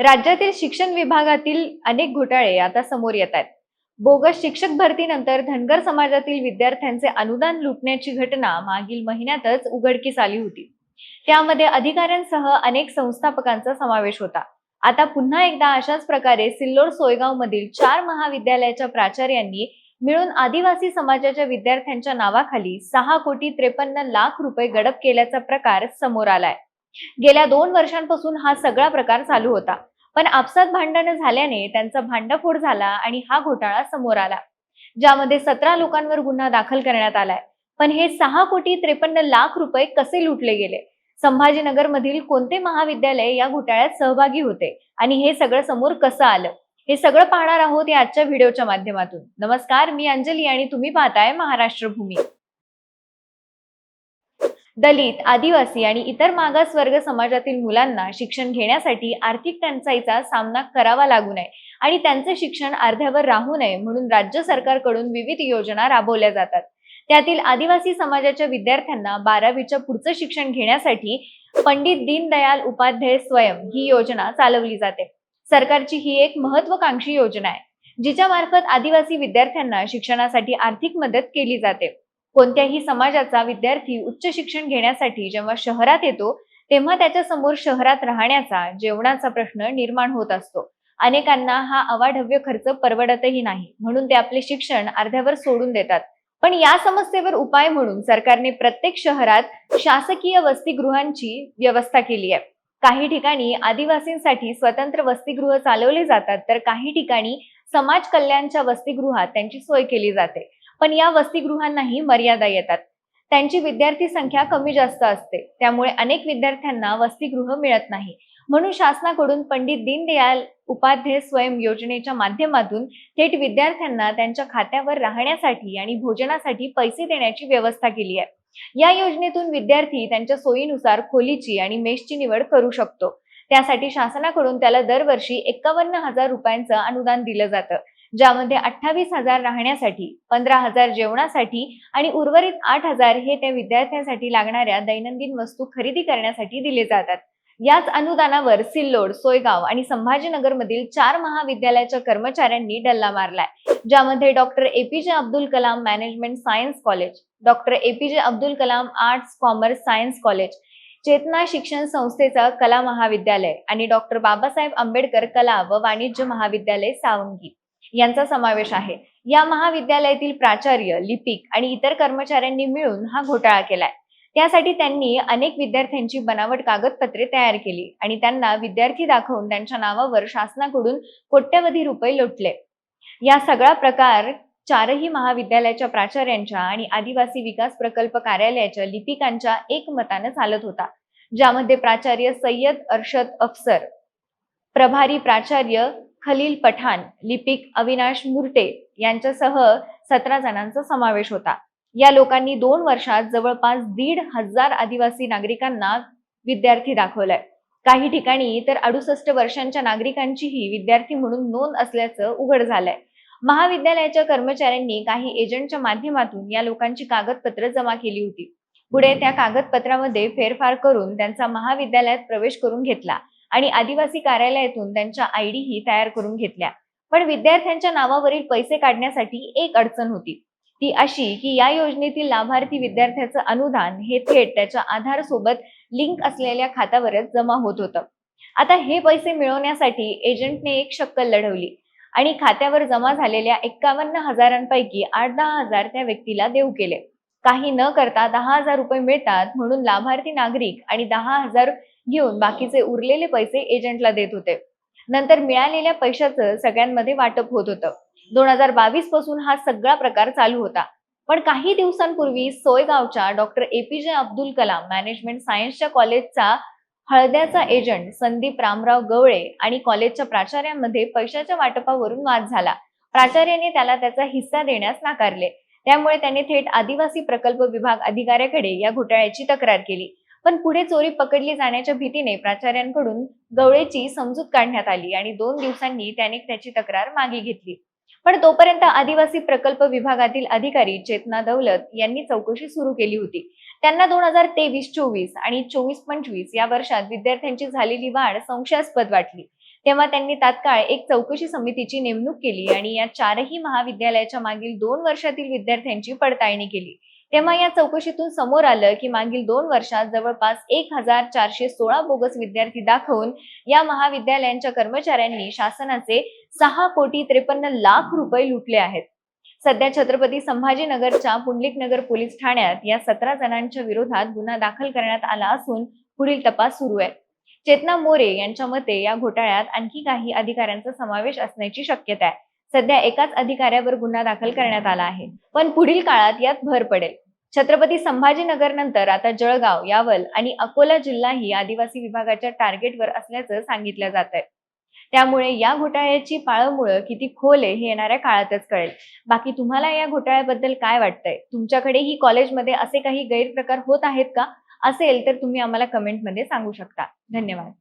राज्यातील शिक्षण विभागातील अनेक घोटाळे आता समोर येत आहेत. बोगस शिक्षक भरतीनंतर धनगर समाजातील विद्यार्थ्यांचे अनुदान लुटण्याची घटना मागील महिन्यातच उघडकीस आली होती. त्यामध्ये अधिकाऱ्यांसह अनेक संस्थापकांचा समावेश होता. आता पुन्हा एकदा अशाच प्रकारे सिल्लोड सोयगाव मधील चार महाविद्यालयाच्या प्राचार्यांनी मिळून आदिवासी समाजाच्या विद्यार्थ्यांच्या नावाखाली सहा कोटी त्रेपन्न लाख रुपये गडप केल्याचा प्रकार समोर आलाय. गेल्या दोन वर्षांपासून हा सगळा प्रकार चालू होता. पण आपसात भांडणं झाल्याने त्यांचा भांडफोड झाला आणि हा घोटाळा समोर आला. ज्यामध्ये सतरा लोकांवर गुन्हा दाखल करण्यात आलाय. पण हे सहा कोटी त्रेपन्न लाख रुपये कसे लुटले गेले? संभाजीनगर मधील कोणते महाविद्यालय या घोटाळ्यात सहभागी होते? आणि हे सगळं समोर कसं आलं? हे सगळं पाहणार आहोत या आजच्या व्हिडिओच्या माध्यमातून. नमस्कार मी अंजली आणि तुम्ही पाहताय महाराष्ट्र भूमी दलित आदिवासी आणि इतर मागासवर्ग समाजातील मुलांना शिक्षण घेण्यासाठी आर्थिक टंचाईचा सामना करावा लागू नये आणि त्यांचे शिक्षण अर्ध्यावर राहू नये म्हणून राज्य सरकारकडून विविध योजना राबवल्या जातात. त्यातील आदिवासी समाजाच्या विद्यार्थ्यांना बारावीच्या पुढचं शिक्षण घेण्यासाठी पंडित दीनदयाल उपाध्याय स्वयं ही योजना चालवली जाते. सरकारची ही एक महत्वाकांक्षी योजना आहे जिच्या मार्फत आदिवासी विद्यार्थ्यांना शिक्षणासाठी आर्थिक मदत केली जाते. कोणत्याही समाजाचा विद्यार्थी उच्च शिक्षण घेण्यासाठी जेव्हा शहरात येतो तेव्हा त्याच्यासमोर शहरात राहण्याचा जेवणाचा प्रश्न निर्माण होत असतो. अनेकांना हा अवाढव्य खर्च परवडतही नाही म्हणून ते आपले शिक्षण अर्ध्यावर सोडून देतात. पण या समस्येवर उपाय म्हणून सरकारने प्रत्येक शहरात शासकीय वसतिगृहांची व्यवस्था केली आहे. काही ठिकाणी आदिवासींसाठी स्वतंत्र वसतिगृह चालवले जातात तर काही ठिकाणी समाज कल्याणच्या वसतिगृहात त्यांची सोय केली जाते. पण या वसतिगृहांनाही मर्यादा येतात. त्यांची विद्यार्थी संख्या कमी जास्त असते. त्यामुळे अनेक विद्यार्थ्यांना वसतिगृह मिळत नाही. म्हणून शासनाकडून पंडित दीनदयाल उपाध्याय स्वयं योजनेच्या माध्यमातून थेट विद्यार्थ्यांना त्यांच्या खात्यावर राहण्यासाठी आणि भोजनासाठी पैसे देण्याची व्यवस्था केली आहे. या योजनेतून विद्यार्थी त्यांच्या सोयीनुसार खोलीची आणि मेषची निवड करू शकतो. त्यासाठी शासनाकडून त्याला दरवर्षी एकावन्न हजार रुपयांचं अनुदान दिलं जातं. ज्यामध्ये अठ्ठावीस हजार राहण्यासाठी पंधरा हजार जेवणासाठी आणि उर्वरित आठ हजार हे त्या विद्यार्थ्यांसाठी लागणाऱ्या दैनंदिन वस्तू खरेदी करण्यासाठी दिले जातात. याच अनुदानावर सिल्लोड सोयगाव आणि संभाजीनगर मधील चार महाविद्यालयाच्या कर्मचाऱ्यांनी डल्ला मारलाय ज्यामध्ये doctor APJ Abdul Kalam management science college doctor APJ Abdul Kalam arts commerce science college Chetana शिक्षण संस्थेचा कला महाविद्यालय आणि डॉक्टर बाबासाहेब आंबेडकर कला व वाणिज्य महाविद्यालय सावंगी. यांचा समावेश आहे. या महाविद्यालयातील प्राचार्य लिपिक आणि इतर कर्मचाऱ्यांनी मिळून हा घोटाळा केलाय. त्यासाठी त्यांनी अनेक विद्यार्थ्यांची बनावट कागदपत्रे तयार केली आणि त्यांना विद्यार्थी दाखवून त्यांच्या नावावर शासनाकडून कोट्यवधी रुपये लुटले. या सगळा प्रकार चारही महाविद्यालयाच्या प्राचार्यांच्या आणि आदिवासी विकास प्रकल्प कार्यालयाच्या लिपिकांच्या एकमतानं चालत होता ज्यामध्ये प्राचार्य सय्यद अर्शद अफसर प्रभारी प्राचार्य खलील पठाण लिपिक अविनाश मुर्टे यांच्यासह सतरा जणांचा समावेश होता. या लोकांनी दोन वर्षात जवळपास दीड हजार आदिवासी नागरिकांना विद्यार्थी दाखवलाय. काही ठिकाणी तर अडुसष्ट वर्षांच्या नागरिकांचीही विद्यार्थी म्हणून नोंद असल्याचं उघड झालंय. महाविद्यालयाच्या कर्मचाऱ्यांनी काही एजंटच्या माध्यमातून या लोकांची कागदपत्र जमा केली होती. पुढे त्या कागदपत्रामध्ये फेरफार करून त्यांचा महाविद्यालयात प्रवेश करून घेतला. आणि आदिवासी कार्यालयातून त्यांच्या आयडी ही तयार करून घेतल्या. पण विद्यार्थ्यांच्या नावावरील पैसे काढण्यासाठी एक अडचण होती. ती अशी की या योजनेतील लाभार्थी विद्यार्थ्याचं अनुदान हे थेट त्याच्या आधार सोबत लिंक असलेल्या खात्यावरच जमा होत होतं. आता हे पैसे मिळवण्यासाठी एजंटने एक शक्कल लढवली आणि खात्यावर जमा झालेल्या एक्कावन्न हजारांपैकी आठ दहा हजार त्या व्यक्तीला देऊ केले. काही न करता दहा हजार रुपये मिळतात म्हणून लाभार्थी नागरिक आणि दहा हजार घेऊन बाकीचे उरलेले पैसे एजंटला देत होते. नंतर मिळालेल्या पैशाचं सगळ्यांमध्ये वाटप होत होतं. दोन हजार बावीसपासून हा सगळा प्रकार चालू होता. पण काही दिवसांपूर्वी सोयगावच्या doctor APJ Abdul Kalam management सायन्सच्या कॉलेजचा हळद्याचा एजंट संदीप रामराव गवळे आणि कॉलेजच्या प्राचार्यांमध्ये पैशाच्या वाटपावरून वाद झाला. प्राचार्याने त्याला त्याचा हिस्सा देण्यास नाकारले. त्यामुळे त्यांनी थेट आदिवासी प्रकल्प विभाग अधिकाऱ्याकडे या घोटाळ्याची तक्रार केली. पण पुढे चोरी पकडली जाण्याच्या भीतीने प्राचार्यांकडून गवळेची समजूत काढण्यात आली आणि दोन दिवसांनी त्याने त्याची तक्रार मागे घेतली. पण तोपर्यंत आदिवासी प्रकल्प विभागातील अधिकारी चेतना दौलत यांनी चौकशी सुरू केली होती. त्यांना दोन हजार तेवीस चोवीस आणि चोवीस पंचवीस या वर्षात विद्यार्थ्यांची झालेली वाढ संशयास्पद वाटली. तेव्हा त्यांनी तात्काळ एक चौकशी समितीची नेमणूक केली आणि या चारही महाविद्यालयाच्या मागील दोन वर्षातील विद्यार्थ्यांची पडताळणी केली. तेव्हा या चौकशीतून समोर आलं की मागील दोन वर्षात जवळपास एक हजार चारशे सोळा बोगस विद्यार्थी दाखवून या महाविद्यालयांच्या कर्मचाऱ्यांनी शासनाचे सहा कोटी त्रेपन्न लाख रुपये लुटले आहेत. सध्या छत्रपती संभाजीनगरच्या पुंडलिक नगर पोलीस ठाण्यात या सतरा जणांच्या विरोधात गुन्हा दाखल करण्यात आला असून पुढील तपास सुरू आहे. चेतना मोरे यांच्या मते या घोटाळ्यात आणखी काही अधिकाऱ्यांचा समावेश असण्याची शक्यता आहे. सध्या एकाच अधिकाऱ्यावर गुन्हा दाखल करण्यात आला आहे. पण पुढील काळात यात भर पडेल. छत्रपती संभाजीनगर नंतर आता जळगाव यावल आणि अकोला जिल्हाही आदिवासी विभागाच्या टार्गेटवर असल्याचं सांगितलं जात आहे त्यामुळे या घोटाळ्याची पाळमुळं किती खोल आहे हे येणाऱ्या काळातच कळेल. बाकी तुम्हाला या घोटाळ्याबद्दल काय वाटतंय? तुमच्याकडेही कॉलेजमध्ये असे काही गैरप्रकार होत आहेत का? असेल तर तुम्ही आम्हाला कमेंटमध्ये सांगू शकता. धन्यवाद.